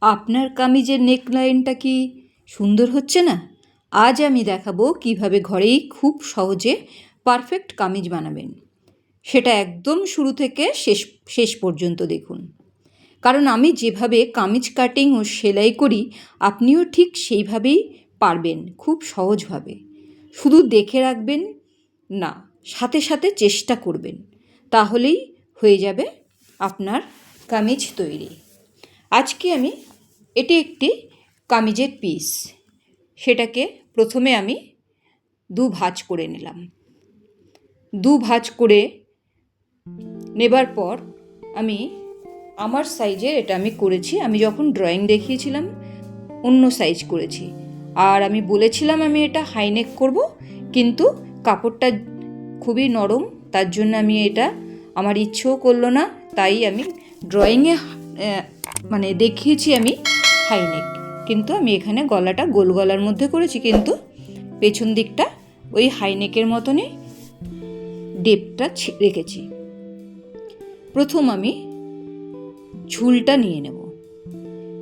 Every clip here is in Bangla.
আপনার কামিজের নেকলাইনটা কি সুন্দর হচ্ছে না? আজ আমি দেখাবো কীভাবে ঘরেই খুব সহজে পারফেক্ট কামিজ বানাবেন। সেটা একদম শুরু থেকে শেষ শেষ পর্যন্ত দেখুন। কারণ আমি যেভাবে কামিজ কাটিং ও সেলাই করি, আপনিও ঠিক সেইভাবেই পারবেন খুব সহজভাবে। শুধু দেখে রাখবেন না, সাথে সাথে চেষ্টা করবেন। তাহলেই হয়ে যাবে আপনার কামিজ তৈরি। আজকে আমি এটি একটি কামিজের পিস সেটাকে প্রথমে আমি দু ভাঁজ করে নিলাম। দু ভাঁজ করে নেবার পর আমি আমার সাইজের এটা আমি করেছি। আমি যখন ড্রয়িং দেখিয়েছিলাম, অন্য সাইজ করেছি। আর আমি বলেছিলাম আমি এটা হাইনেক করব, কিন্তু কাপড়টা খুবই নরম, তার জন্য আমি এটা আমার ইচ্ছেও করল না। তাই আমি ড্রয়িংয়ে মানে দেখিয়েছি আমি হাইনেক কিন্তু আমি এখানে গলাটা গোল গলার মধ্যে করেছি, কিন্তু পেছন দিকটা ওই হাই নেকের মতনই ডেপটা রেখেছি। প্রথম আমি ঝুলটা নিয়ে নেব।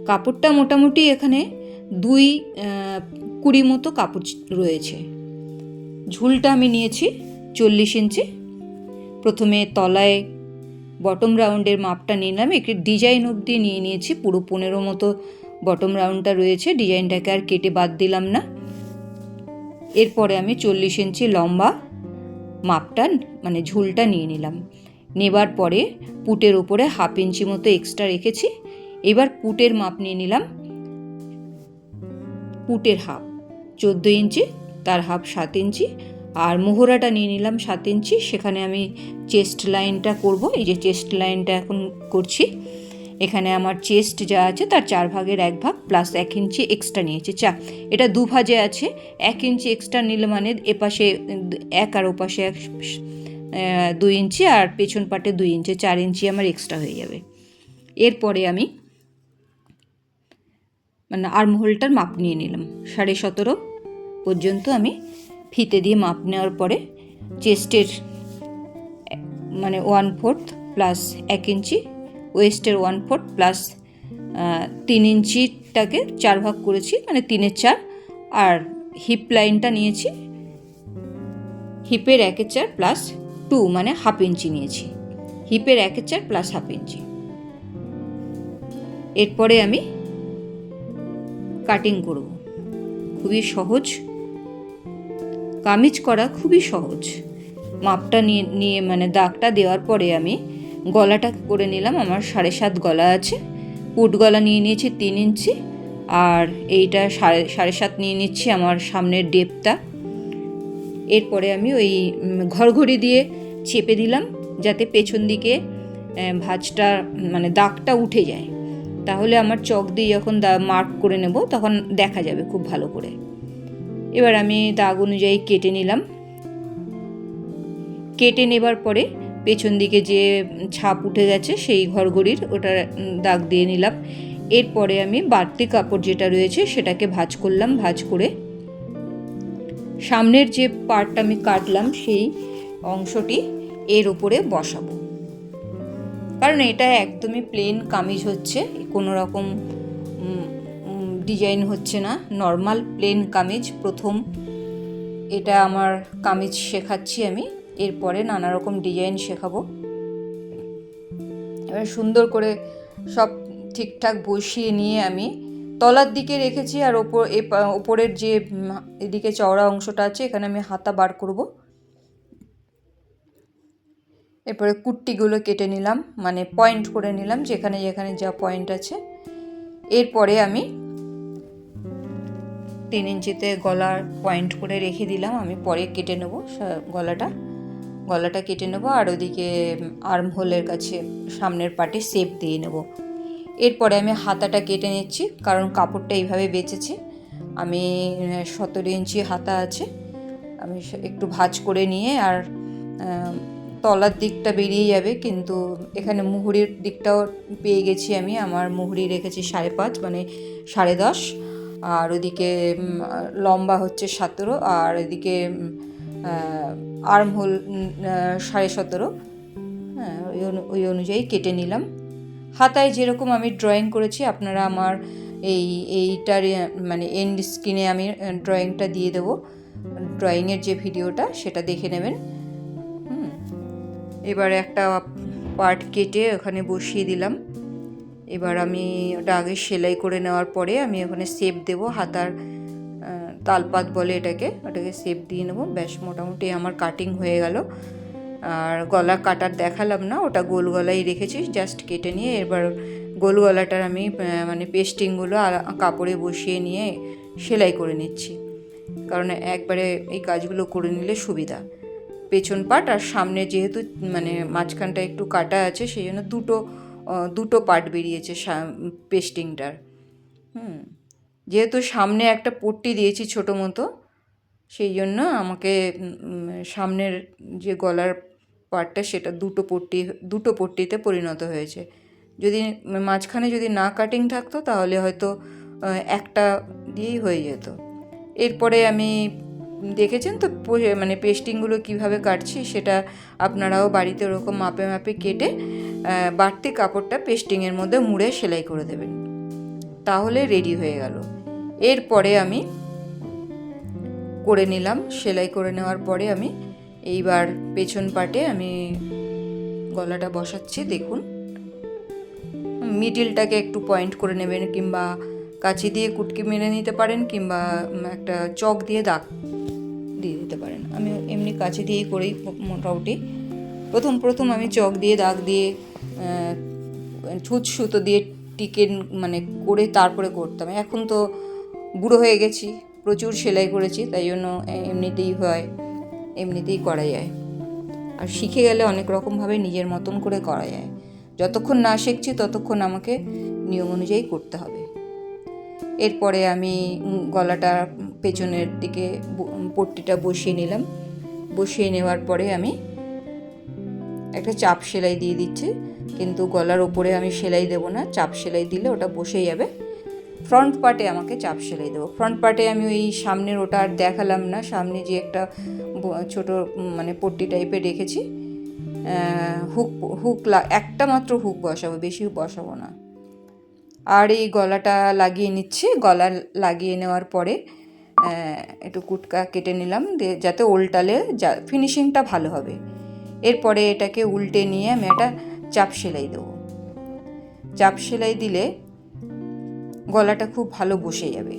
কাপড়টা মোটামুটি এখানে দুই কুড়ি মতো কাপড় রয়েছে। ঝুলটা আমি নিয়েছি চল্লিশ ইঞ্চি। প্রথমে তলায় বটম রাউন্ডের মাপটা নিয়ে নিলাম, একটি ডিজাইন অবধি নিয়ে নিয়েছি, পুরো পনেরো মতো বটম রাউন্ডটা রয়েছে, ডিজাইনটাকে আর কেটে বাদ দিলাম না। এরপরে আমি চল্লিশ ইঞ্চি লম্বা মাপটা মানে ঝুলটা নিয়ে নিলাম। নেবার পরে পুটের ওপরে হাফ ইঞ্চি মতো এক্সট্রা রেখেছি। এবার পুটের মাপ নিয়ে নিলাম। পুটের হাফ চোদ্দ ইঞ্চি, তার হাফ সাত ইঞ্চি, আর মোহরাটা নিয়ে নিলাম সাত ইঞ্চি। সেখানে আমি চেস্ট লাইনটা করব। এই যে চেস্ট লাইনটা এখন করছি। এখানে আমার চেস্ট যা আছে তার চার ভাগের এক ভাগ প্লাস এক ইঞ্চি এক্সট্রা নিয়েছি। চা, এটা দু ভাজে আছে। এক ইঞ্চি এক্সট্রা নিলে মানে এপাশে এক আর ওপাশে এক দুই ইঞ্চি আর পেছন পাটে দুই ইঞ্চি, চার ইঞ্চি আমার এক্সট্রা হয়ে যাবে। এরপরে আমি মানে আর্মহোলটার মাপ নিয়ে নিলাম। সাড়ে সতেরো পর্যন্ত আমি ফিতে দিয়ে মাপ নেওয়ার পরে চেস্টের মানে ওয়ান ফোর্থ প্লাস এক ইঞ্চি ওয়েস্টের ওয়ান ফোর্থ প্লাস তিন ইঞ্চিটাকে চার ভাগ করেছি মানে তিনের চার। আর হিপ লাইনটা নিয়েছি হিপের একের চার প্লাস টু মানে হাফ ইঞ্চি নিয়েছি। হিপের একের চার প্লাস হাফ ইঞ্চি। এরপরে আমি কাটিং করব। খুবই সহজ। কামিজ করা খুবই সহজ। মাপটা নিয়ে নিয়ে মানে দাগটা দেওয়ার পরে আমি গলাটা করে নিলাম, আমার সাড়ে সাত গলা আছে। পুট গলা নিয়ে নিয়েছি তিন ইঞ্চি, আর এইটা সাড়ে সাড়ে সাত নিয়ে নিচ্ছি আমার সামনের ডেপটা। এরপরে আমি ওই ঘরঘড়ি দিয়ে চেপে দিলাম, যাতে পেছন দিকে ভাঁজটা মানে দাগটা উঠে যায়। তাহলে আমার চক দিয়ে যখন দা, মার্ক করে নেব, তখন দেখা যাবে খুব ভালো করে। এবার আমি দাগ অনুযায়ী কেটে নিলাম। কেটে নেবার পরে পেছন দিকে যে ছাপ উঠে গেছে, সেই ঘরঘড়ির ওটা দাগ দিয়ে নিলাম। এরপরে আমি বাড়তি কাপড় যেটা রয়েছে, সেটাকে ভাজ করলাম, ভাজ করে সামনের যে পার্টটা আমি কাটলাম, সেই অংশটি এর উপরে বসাবো। কারণ এটা একদমই প্লেন কামিজ হচ্ছে, কোনো রকম ডিজাইন হচ্ছে না। নর্মাল প্লেন কামিজ, প্রথম এটা আমার কামিজ শেখাচ্ছি আমি। এরপরে নানা রকম ডিজাইন শেখাবো। এবার সুন্দর করে সব ঠিকঠাক বসিয়ে নিয়ে আমি তলার দিকে রেখেছি আর ওপর, এ ওপরের যে এদিকে চওড়া অংশটা আছে, এখানে আমি হাতা বার করব। এরপরে কুট্টিগুলো কেটে নিলাম মানে পয়েন্ট করে নিলাম, যেখানে যেখানে যা পয়েন্ট আছে। এরপরে আমি তিন ইঞ্চিতে গলার পয়েন্ট করে রেখে দিলাম, আমি পরে কেটে নেব গলাটা। গলাটা কেটে নেব আর ওদিকে আর্ম হোলের কাছে সামনের পাটে শেপ দিয়ে নেব। এরপরে আমি হাতাটা কেটে নিচ্ছি, কারণ কাপড়টা এইভাবে বেঁচেছে। আমি সতেরো ইঞ্চি হাতা আছে। আমি একটু ভাজ করে নিয়ে আর তলার দিকটা বেরিয়ে যাবে, কিন্তু এখানে মুহুরির দিকটাও পেয়ে গেছি আমি। আমার মুহুরি রেখেছি সাড়ে পাঁচ মানে সাড়ে দশ। আর ওদিকে লম্বা হচ্ছে সতেরো। আর এদিকে আর্ম হোল সাড়ে সতেরো। হ্যাঁ ওই অনুযায়ী কেটে নিলাম। হাতায় যেরকম আমি ড্রয়িং করেছি, আপনারা আমার এই, এইটার মানে এন্ড স্ক্রিনে আমি ড্রয়িংটা দিয়ে দেবো। ড্রয়িংয়ের যে ভিডিওটা সেটা দেখে নেবেন। এবার একটা পার্ট কেটে ওখানে বসিয়ে দিলাম। এবার আমি ওটা আগে সেলাই করে নেওয়ার পরে আমি ওখানে শেপ দেবো হাতার তালপাত বলে এটাকে, ওটাকে শেপ দিয়ে নেব। ব্যাস মোটামুটি আমার কাটিং হয়ে গেল। আর গলা কাটার দেখালাম না, ওটা গোল গলাই রেখেছি জাস্ট কেটে নিয়ে এবার গোল গলাটার আমি মানে পেস্টিংগুলো কাপড়ে বসিয়ে নিয়ে সেলাই করে নিচ্ছি। কারণ একবারে এই কাজগুলো করে নিলে সুবিধা। পেছন পাট আর সামনে যেহেতু মানে মাঝখানটা একটু কাটা আছে, সেই জন্য দুটো দুটো পার্ট বেরিয়েছে পেস্টিংটার হুম। যেহেতু সামনে একটা পট্টি দিয়েছি ছোটো মতো, সেই জন্য আমাকে সামনের যে গলার পার্টটা সেটা দুটো পট্টি, দুটো পট্টিতে পরিণত হয়েছে। যদি মাঝখানে যদি না কাটিং থাকতো তাহলে হয়তো একটা দিয়েই হয়ে যেত। এরপরে আমি দেখেছেন তো মানে পেস্টিংগুলো কীভাবে কাটছি সেটা আপনারাও বাড়িতে ওরকম মাপে মাপে কেটে বাড়তি কাপড়টা পেস্টিংয়ের মধ্যে মুড়ে সেলাই করে দেবেন। তাহলে রেডি হয়ে গেল। এরপরে আমি করে নিলাম, সেলাই করে নেওয়ার পরে আমি এইবার পেছন পাটে আমি গলাটা বসাচ্ছি, দেখুন। মিডিলটাকে একটু পয়েন্ট করে নেবেন, কিংবা কাঁচি দিয়ে কুটকি মেরে নিতে পারেন, কিংবা একটা চক দিয়ে দাগ দিয়ে দিতে পারেন। আমি এমনি কাঁচি দিয়েই করেই মো- মোটামুটি। প্রথম প্রথম আমি চক দিয়ে, দাগ দিয়ে ছুঁচ সুতো দিয়ে টিকে মানে করে তারপরে করতাম। এখন তো বুড়ো হয়ে গেছি, প্রচুর সেলাই করেছি, তাই জন্য এমনিতেই হয়, এমনিতেই করা যায়। আর শিখে গেলে অনেক রকমভাবে নিজের মতন করে করা যায়। যতক্ষণ না শিখছি, ততক্ষণ আমাকে নিয়ম অনুযায়ী করতে হবে। এরপরে আমি গলাটা পেছনের দিকে পট্টিটা বসিয়ে নিলাম। বসিয়ে নেওয়ার পরে আমি একটা চাপ সেলাই দিয়ে দিচ্ছি, কিন্তু গলার ওপরে আমি সেলাই দেবো না, চাপ সেলাই দিলে ওটা বসে যাবে। ফ্রন্ট পার্টে আমাকে চাপ সেলাই দেবো। ফ্রন্ট পার্টে আমি ওই সামনের ওটা আর দেখালাম না। সামনে যে একটা ছোট মানে পট্টি টাইপের রেখেছি হুক হুক একটা মাত্র হুক বসাবো, বেশি বসাবো না। আর এই গলাটা লাগিয়ে নিচ্ছি। গলা লাগিয়ে নেওয়ার পরে একটু কুটকা কেটে নিলাম যাতে উল্টালে যা ফিনিশিংটা ভালো হবে। এরপরে এটাকে উল্টে নিয়ে আমি একটা চাপ সেলাই দেবো। চাপ সেলাই দিলে গলাটা খুব ভালো বসে যাবে।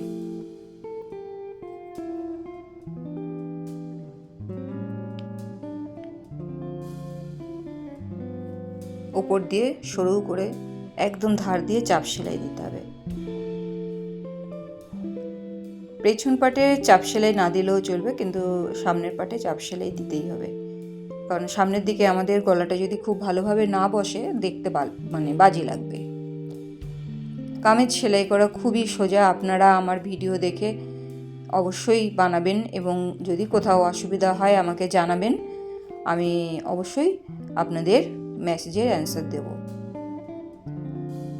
ওপর দিয়ে সরু করে একদম ধার দিয়ে চাপ সেলাই দিতে হবে। পেছন পাটে চাপ সেলাই না দিলেও চলবে, কিন্তু সামনের পাটে চাপ সেলাই দিতেই হবে। কারণ সামনের দিকে আমাদের গলাটা যদি খুব ভালোভাবে না বসে, দেখতে মানে বাজে লাগবে। কামিজ সেলাই করা খুবই সোজা। আপনারা আমার ভিডিও দেখে অবশ্যই বানাবেন এবং যদি কোথাও অসুবিধা হয় আমাকে জানাবেন আমি অবশ্যই আপনাদের মেসেজের অ্যান্সার দেব।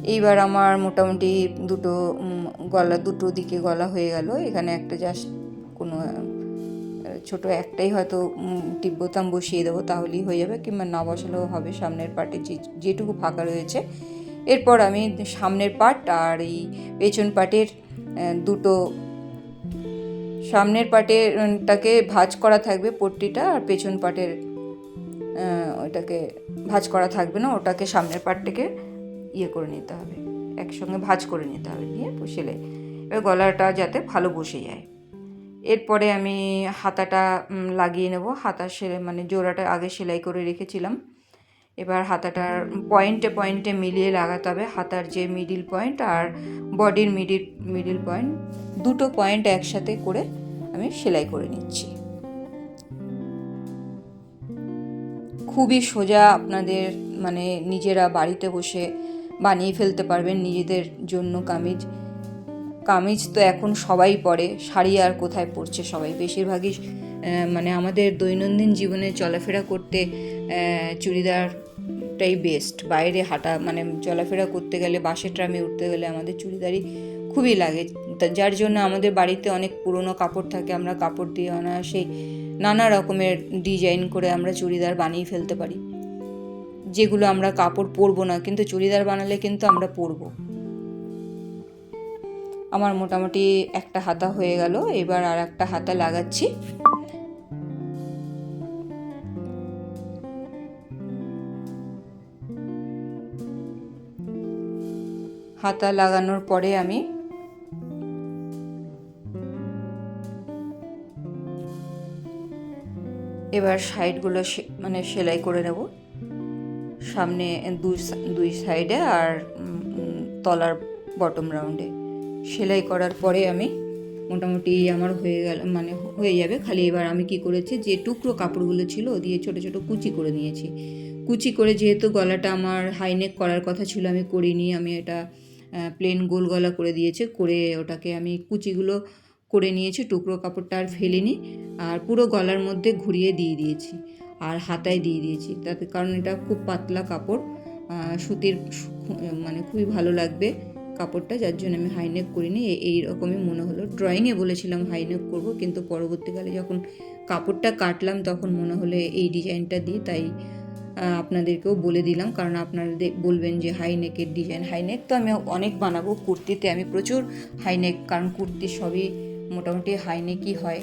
এইবার আমার মোটামুটি দুটো গলা দুটো দিকে গলা হয়ে গেল। এখানে একটা জাস্ট কোনো ছোট একটাই হয়তো উম, টিপ বোতাম বসিয়ে দেবো তাহলেই হয়ে যাবে কিংবা না বসালেও হবে সামনের পার্টে যে যেটুকু ফাঁকা রয়েছে। এরপর আমি সামনের পাট আর এই পেছন পাটের দুটো, সামনের পার্টেরটাকে ভাঁজ করা থাকবে পট্টিটা আর পেছন পাটের ওইটাকে ভাঁজ করা থাকবে না, ওটাকে সামনের পাটটাকে ইয়ে করে নিতে হবে, একসঙ্গে ভাজ করে নিতে হবে নিয়ে সেলাই এবার গলাটা যাতে ভালো বসে যায়। এরপরে আমি হাতাটা লাগিয়ে নেব। হাতা সেলাই মানে জোড়াটা আগে সেলাই করে রেখেছিলাম। এবার হাতাটার পয়েন্টে পয়েন্টে মিলিয়ে লাগাতে হবে। হাতার যে মিডিল পয়েন্ট আর বডির মিডিল মিডিল পয়েন্ট দুটো পয়েন্ট একসাথে করে আমি সেলাই করে নিচ্ছি। খুবই সোজা আপনাদের মানে নিজেরা বাড়িতে বসে বানিয়ে ফেলতে পারবেন নিজেদের জন্য কামিজ। কামিজ তো এখন সবাই পরে, শাড়ি আর কোথায় পরছে সবাই? বেশিরভাগই মানে আমাদের দৈনন্দিন জীবনে চলাফেরা করতে চুড়িদারটাই বেস্ট বাইরে হাঁটা মানে চলাফেরা করতে গেলে বাসে ট্রামে উঠতে গেলে আমাদের চুড়িদারই খুবই লাগে। যার জন্য আমাদের বাড়িতে অনেক পুরনো কাপড় থাকে, আমরা কাপড় দিয়ে অনায়াসেই নানা রকমের ডিজাইন করে আমরা চুড়িদার বানিয়ে ফেলতে পারি। যেগুলো আমরা কাপড় পরবো না, কিন্তু চুড়িদার বানালে কিন্তু আমরা পরবো। আমার মোটামুটি একটা হাতা হয়ে গেল, এবার আর একটা হাতা লাগাচ্ছি। হাতা লাগানোর পরে আমি এবার সাইডগুলো মানে সেলাই করে নেব। সামনে দুই দুই সাইডে আর তলার বটম রাউন্ডে। সেলাই করার পরে আমি মোটামুটি আমার হয়ে গেল মানে হয়ে যাবে। খালি এবার আমি কি করেছি, যে টুকরো কাপড়গুলো ছিল, দিয়ে ছোট ছোট কুচি করে নিয়েছি। কুচি করে যেহেতু গলাটা আমার হাইনেক করার কথা ছিল, আমি করিনি। আমি এটা প্লেন গোল গলা করে দিয়েছে, করে ওটাকে আমি কুচিগুলো করে নিয়েছি, টুকরো কাপড়টা আর ফেলিনি, আর পুরো গলার মধ্যে ঘুরিয়ে দিয়ে দিয়েছি, আর হাতায় দিয়ে দিয়েছি। তাতে, কারণ এটা খুব পাতলা কাপড় সুতির মানে খুবই ভালো লাগবে কাপড়টা, যার জন্য আমি হাইনেক করিনি। এই রকমই মনে হলো। ড্রয়িংয়ে বলেছিলাম হাইনেক করব, কিন্তু পরবর্তীকালে যখন কাপড়টা কাটলাম, তখন মনে হলো এই ডিজাইনটা দিয়ে তাই আপনাদেরকেও বলে দিলাম, কারণ আপনারা বলবেন যে হাইনেকের ডিজাইন হাইনেক তো আমি অনেক বানাবো, কুর্তিতে আমি প্রচুর হাইনেক কারণ কুর্তি সবই মোটামুটি হাইনেকই হয়।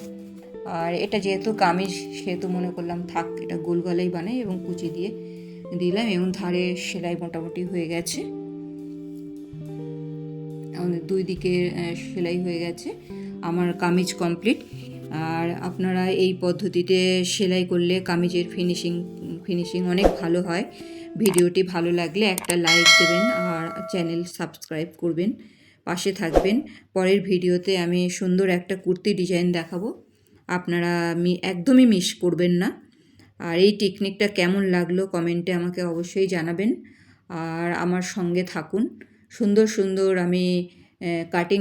আর এটা যেহেতু কামিজ, সেহেতু মনে করলাম থাক, এটা গোল গলাই বানাই এবং কুচি দিয়ে দিলাম এবং ধারে সেলাই মোটামুটি হয়ে গেছে। আমাদের দুই দিকে সেলাই হয়ে গেছে, আমার কামিজ কমপ্লিট আর আপনারা এই পদ্ধতিতে সেলাই করলে কামিজের ফিনিশিং ফিনিশিং অনেক ভালো হয়। ভিডিওটি ভালো লাগলে একটা লাইক দেবেন আর চ্যানেল সাবস্ক্রাইব করবেন। পাশে থাকবেন। পরের ভিডিওতে আমি সুন্দর একটা কুর্তি ডিজাইন দেখাবো। আপনারা মি, একদমই মিস করবেন না। আর এই টেকনিকটা কেমন লাগল কমেন্টে আমাকে অবশ্যই জানাবেন। আর আমার সঙ্গে থাকুন। সুন্দর সুন্দর আমি কাটিং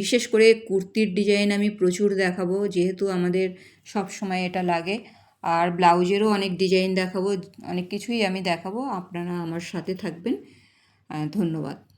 বিশেষ করে কুর্তির ডিজাইন আমি প্রচুর দেখাবো। যেহেতু আমাদের সব সময় এটা লাগে। আর ব্লাউজেরও অনেক ডিজাইন দেখাবো অনেক কিছুই আমি দেখাবো আপনারা আমার সাথে থাকবেন। ধন্যবাদ।